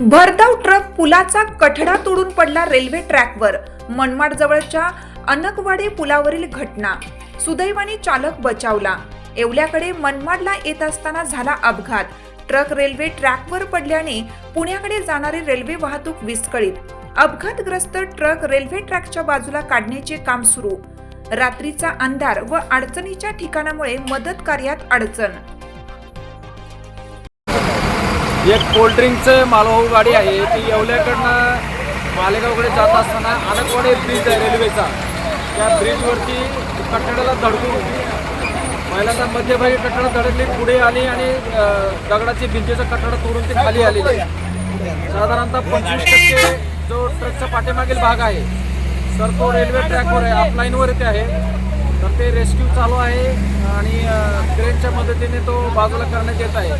भरधाव ट्रक पुलाचा कठडा तोडून पडला रेल्वे ट्रॅकवर. मनमाड जवळच्या अनकवाडे पुलावरील घटना. सुदैवाने चालक बचावला. येवल्याकडे मनमाडला येत असताना झाला अपघात. ट्रक रेल्वे ट्रॅकवर पडल्याने पुण्याकडे जाणारी रेल्वे वाहतूक विस्कळीत. अपघातग्रस्त ट्रक रेल्वे ट्रॅकच्या बाजूला काढण्याचे काम सुरू. रात्रीचा अंधार व अडचणीच्या ठिकाणामुळे मदत कार्यात अडचण. एक कोल्ड्रिंकचं मालवाहू गाडी आहे. ती येवल्याकडनं मालेगावकडे जात असताना अनकवाडे ब्रिज आहे रेल्वेचा त्या ब्रिजवरती कठड्याला धडकून पहिल्यांदा मध्यभागी कठडा धडकली. पुढे आली आणि दगडाची भिंतीचा कठडा तोडून ती खाली आलेली आहे. साधारणतः पंचवीस टक्के जो ट्रकचा पाठीमागील भाग आहे तर तो रेल्वे ट्रॅकवर आहे. अपलाईनवर येथे आहे. तर ते रेस्क्यू चालू आहे आणि क्रेनच्या मदतीने तो बाजूला करण्यात येत आहे.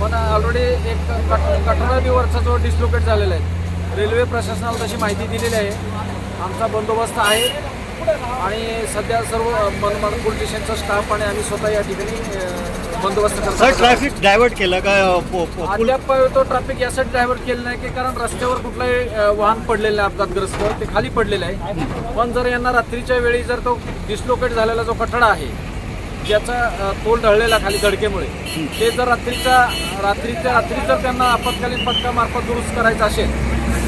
पण ऑलरेडी एक कट कठडावरचा जो डिस्लोकेट झालेला आहे. रेल्वे प्रशासनाला तशी माहिती दिलेली आहे. आमचा बंदोबस्त आहे. आणि सध्या सर्व मनमाड पोलीस स्टेशनचा स्टाफ आणि आम्ही स्वतः या ठिकाणी बंदोबस्त सर ट्रॅफिक डायव्हर्ट केलं का पो- पो- पूल अद्याप तो ट्रॅफिक यासाठी डायव्हर्ट केलं नाही की कारण रस्त्यावर कुठलंही अ, वाहन पडलेलं नाही अपघातग्रस्त ते खाली पडलेलं आहे. पण जर यांना रात्रीच्या वेळी जर तो डिस्लोकेट झालेला जो कठडा आहे ज्याचा अ, तोल ढळलेला खाली धडकेमुळे ते जर रात्रीच्या रात्रीच्या रात्री जर त्यांना आपत्कालीन पथकामार्फत दुरुस्त करायचं असेल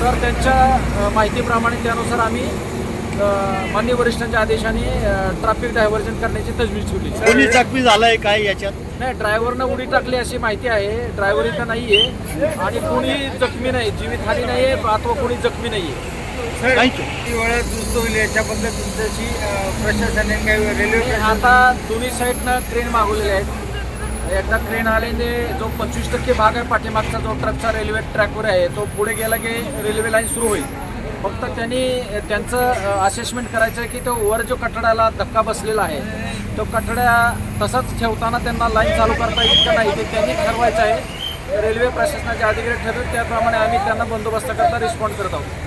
तर त्यांच्या अ, माहितीप्रमाणे त्यानुसार आम्ही अ, माननीय वरिष्ठांच्या आदेशाने ट्रॅफिक डायव्हर्जन करण्याची तजवीज ठेवली. कोणी जखमी झालाय काय याच्यात? नाही ड्रायव्हरनं उडी टाकली अशी माहिती आहे. ड्रायव्हर इथं नाही आहे आणि कोणी जखमी नाही जीवितहानी नाही आहे अथवा कोणी जखमी नाही आहे दुरुस्त होईल याच्याबद्दल तुमच्याशी अं, प्रशासनाने काही रेल्वे आता दोन्ही साईडनं ट्रेन मागवलेल्या आहेत. एकदा ट्रेन आल्याने जो पंचवीस टक्के भाग आहे पाठीमागचा जो ट्रकचा रेल्वे ट्रॅकवर आहे तो पुढे गेला की रेल्वे लाईन सुरू होईल. फक्त त्यांनी त्यांचं असेसमेंट करायचं आहे की तो वर जो कठड्याला धक्का बसलेला आहे तो कठड्या तसाच ठेवताना त्यांना लाईन चालू करता येईल का नाही ते त्यांनी ठरवायचं आहे. रेल्वे प्रशासनाचे अधिकारी ठरवून त्याप्रमाणे आम्ही त्यांना बंदोबस्त करता रिस्पॉन्ड करत आहोत.